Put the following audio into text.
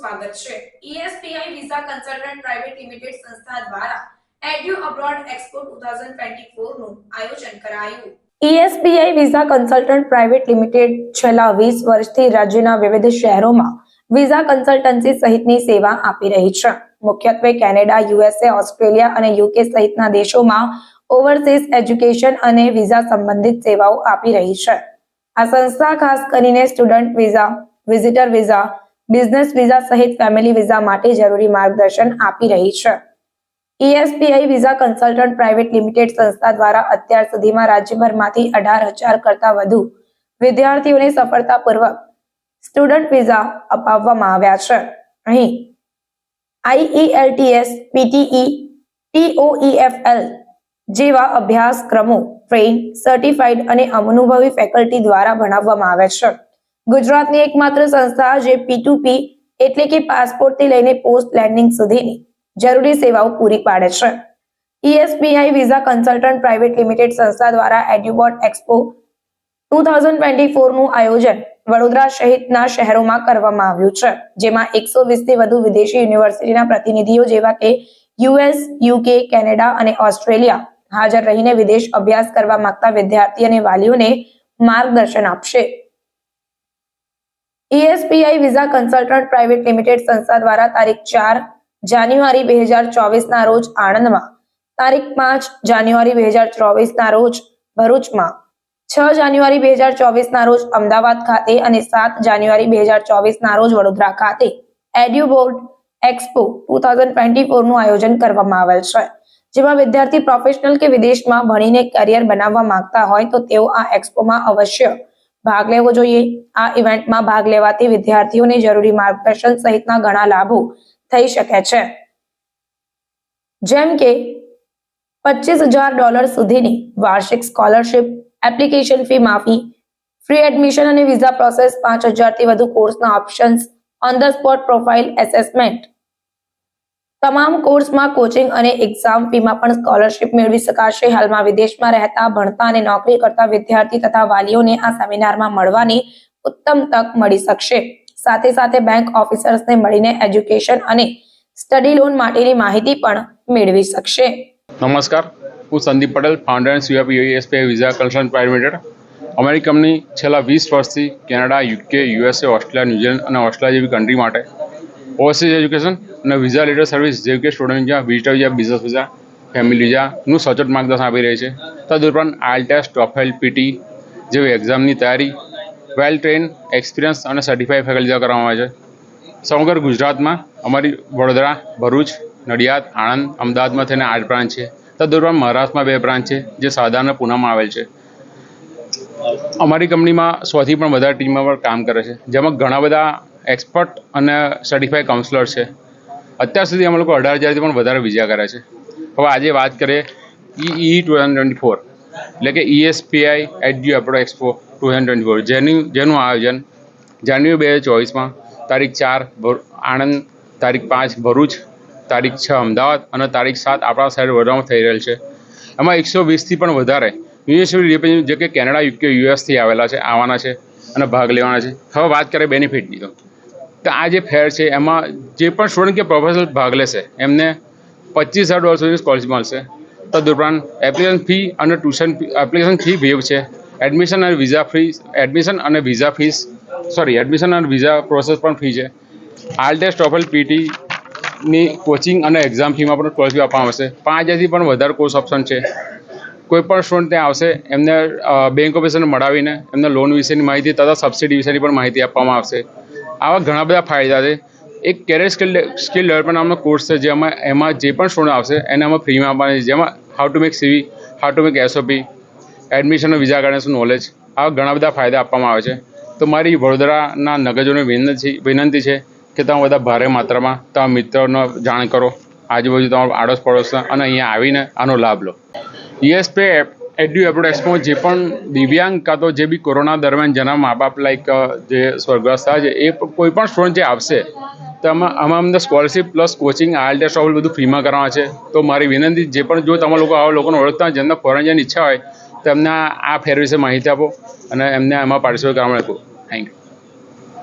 સ્વાગત છે. ESPI visa consultant private limited સંસ્થા દ્વારા એડ્યુ અબ્રોડ એક્સપો 2024 નું આયોજન કરાયું. ESPI visa consultant private limited છેલ્લા 20 વર્ષથી રાજ્યના વિવિધ શહેરોમાં વિઝા કન્સલ્ટન્સી સહિતની સેવા આપી રહી છે. મુખ્યત્વે કેનેડા યુએસએ ઓસ્ટ્રેલિયા અને યુકે સહિતના દેશોમાં ઓવરસીઝ એજ્યુકેશન અને વિઝા સંબંધિત સેવાઓ આપી રહી છે. આ સંસ્થા ખાસ કરીને student visa, visitor visa business visa સહિત ફેમિલી વિઝા માટે જરૂરી માર્ગદર્શન આપી રહી છે. ESPI visa consultant private limited સંસ્થા દ્વારા અત્યાર સુધીમાં રાજ્યભરમાંથી અઢાર હજાર કરતા વધુ વિદ્યાર્થીઓને સફળતાપૂર્વક સ્ટુડન્ટ વિઝા અપાવવામાં આવ્યા છે. અહીં આઈઈએલટીએસ પીટીઈ ટીઓઈએફએલ જેવા અભ્યાસક્રમો ટ્રેન સર્ટિફાઈડ અને અનુભવી ફેકલ્ટી દ્વારા ભણાવવામાં આવે છે. ગુજરાતની એકમાત્ર સંસ્થા જે પી એટલે કે પાસપોર્ટથી લઈને પોસ્ટ લેન્ડિંગ સુધીની જરૂરી સેવાઓ પૂરી પાડે છે. ESPI visa consultant private limited સંસ્થા દ્વારા Edubot expo two thousand twenty ફોરનું આયોજન વડોદરા સહિતના શહેરોમાં કરવામાં આવ્યું છે, જેમાં એકસો વીસથી વધુ વિદેશી યુનિવર્સિટીના પ્રતિનિધિઓ જેવા કે યુએસ યુકે કેનેડા અને ઓસ્ટ્રેલિયા હાજર રહીને વિદેશ અભ્યાસ કરવા માંગતા વિદ્યાર્થી અને વાલીઓને માર્ગદર્શન આપશે. ESPI visa consultant private limited સંસ્થા દ્વારા તારીખ ચાર જાન્યુઆરી બે હજાર ચોવીસના રોજ આણંદમાં, તારીખ પાંચ જાન્યુઆરી બે હજાર ચોવીસના રોજ ભરૂચમાં, છ જાન્યુઆરી બે હજાર ચોવીસના રોજ અમદાવાદ ખાતે અને સાત જાન્યુઆરી બે હજાર ચોવીસના રોજ વડોદરા ખાતે. Eduboard expo two thousand twenty ફોરનું આયોજન કરવામાં આવેલ છે. જેમાં વિદ્યાર્થી પ્રોફેશનલ કે વિદેશમાં ભણીને કરિયર બનાવવા માંગતા હોય તો તેઓ આ એક્સપોમાં અવશ્ય ભાગ લેવો જોઈએ. આ ઇવેન્ટમાં ભાગ લેવાથી વિદ્યાર્થીઓને જરૂરી માર્ગદર્શન સહિતના ઘણા લાભો થઈ શકે છે. જેમ કે, પચીસ હજાર ડોલર સુધીની વાર્ષિક સ્કોલરશિપ, એપ્લિકેશન ફી માફી, ફ્રી એડમિશન અને વિઝા પ્રોસેસ, પાંચ હજારથી વધુ કોર્સના options, on the spot profile assessment. તમામ કોર્સમાં કોચિંગ અને એક્ઝામ ફીમાં પણ સ્કોલરશીપ મેળવી શકાશે. હાલમાં વિદેશમાં રહેતા, ભણતા અને નોકરી કરતા વિદ્યાર્થી તથા વાલીઓને આ સેમિનારમાં મળવાની ઉત્તમ તક મળી શકશે. સાથે સાથે બેંક ઓફિસર્સને મળીને એજ્યુકેશન અને સ્ટડી લોન માટેની માહિતી પણ મેળવી શકશે. નમસ્કાર. હું Sandeep Patel founder and COP USPI visa consultant private limited અમારી કંપની છેલ્લા વીસ વર્ષથી Canada, UK, USA Australia New Zealand અને ઓસ્ટ્રેલિયા જેવી કન્ટ્રી માટે ઓવરસીઝ એજ્યુકેશન અને વિઝા લેટર સર્વિસ જેવી કે student visa visitor visa business visa family વિઝાનું સચોટ માર્ગદર્શન આપી રહી છે. તદુપરાંત આઈલ ટેસ્ટ ટોફેલ પીટી જેવી એક્ઝામની તૈયારી વેલ ટ્રેન એક્સપિરિયન્સ અને સર્ટિફાઈડ ફેકલ્ટી કરવામાં આવે છે. સમગ્ર ગુજરાતમાં અમારી વડોદરા, ભરૂચ, નડિયાદ, આણંદ, અમદાવાદમાં થઈને આઠ બ્રાન્ચ છે. તદુપરાંત મહારાષ્ટ્રમાં બે બ્રાન્ચ છે, જે સાધારણ અને પૂનામાં આવેલ છે. અમારી કંપનીમાં સોથી પણ વધારે ટીમમાં પણ કામ કરે છે. જેમાં ઘણા બધા એક્સપર્ટ અને સર્ટિફાઈડ કાઉન્સલર છે. અત્યાર સુધી અમે લોકો અઢાર હજારથી પણ વધારે વિઝા કર્યા છે. હવે આજે વાત કરીએ E two thousand twenty four એટલે કે ESPI edu abroad expo two thousand twenty four જેનું જેનું આયોજન જાન્યુઆરી બે હજાર ચોવીસમાં તારીખ ચાર આણંદ, તારીખ પાંચ ભરૂચ, તારીખ છ અમદાવાદ અને તારીખ સાત આપણા શહેર વડોદરામાં થઈ રહેલ છે. એમાં એકસો વીસથી પણ વધારે યુનિવર્સિટી રિપ્રેઝેન્ટ જે કે કેનેડા, યુકે, યુએસથી આવેલા છે આવવાના છે. અને ભાગ લેવાના છે. હવે વાત કરીએ બેનિફિટની તો. તો આ જે ફેર છે, એમાં જે પણ સ્ટુડન્ટ કે પ્રોફેસર ભાગ લેશે, એમને પચીસ હજાર ડોલર સુધી સ્કોલરશીપ મળશે. તદુપરાંત એપ્લિકેશન ફી અને ટ્યુશન એપ્લિકેશન ફી વેવ છે. એડમિશન અને વિઝા ફી એડમિશન અને વિઝા ફીસ સોરી એડમિશન અને વિઝા પ્રોસેસ પણ ફી છે. આલ ટેસ્ટ ટોફલ પીટીની કોચિંગ અને એક્ઝામ ફીમાં પણ સ્કોલરશીપ આપવામાં આવશે. પાંચ હજારથી પણ વધારે કોર્સ ઓપ્શન છે. કોઈ પણ સ્ટુડન્ટ ત્યાં આવશે, એમને બેંક ઓફિસરને મળાવીને એમને લોન વિશેની માહિતી તથા સબસિડી વિશેની પણ માહિતી આપવામાં આવશે. આવા ઘણા બધા ફાયદા છે. એક કેરિયર સ્કિલ સ્કિલ ડેવલપમેન્ટ નામનો કોર્સ છે, જેમાં, એમાં જે પણ સ્ટુડન્ટ આવશે, એને અમે ફ્રીમાં આપવાની જેમાં how to make CV how to make SOP admission visa ગાર્ડન્સનું knowledge આવા ઘણા બધા ફાયદા આપવામાં આવે છે. તો મારી વડોદરાના નગરજોને વિનંતી વિનંતી છે કે તમે બધા ભારે માત્રામાં તમારા મિત્રોનો જાણ કરો. આજુબાજુ તમારા આડોશ પડોશના અને અહીંયા આવીને આનો લાભ લો. ઈએસપે એડ્યુ એપ્રોડ એક્સપો જે પણ દિવ્યાંગ કાં તો જે બી કોરોના દરમિયાન જેના મા બાપ લાઈક જે સ્વર્ગસ્થ છે, એ પ- કોઈ પણ સ્ટુડન્ટ જે આવશે, તો આમાં આમાં અમને સ્કોલરશીપ પ્લસ કોચિંગ આઈલ ટ્રાવેલ બધું ફ્રીમાં કરવાના છે. તો મારી વિનંતી, જે પણ, જો તમે લોકો આવા લોકોને ઓળખતા હોય, જેમને ફોરેન જવાની ઈચ્છા હોય, તો એમને આ ફેર વિશે માહિતી આપો અને એમને એમાં પાર્ટિસિપેટ કરવા મળે. Thank you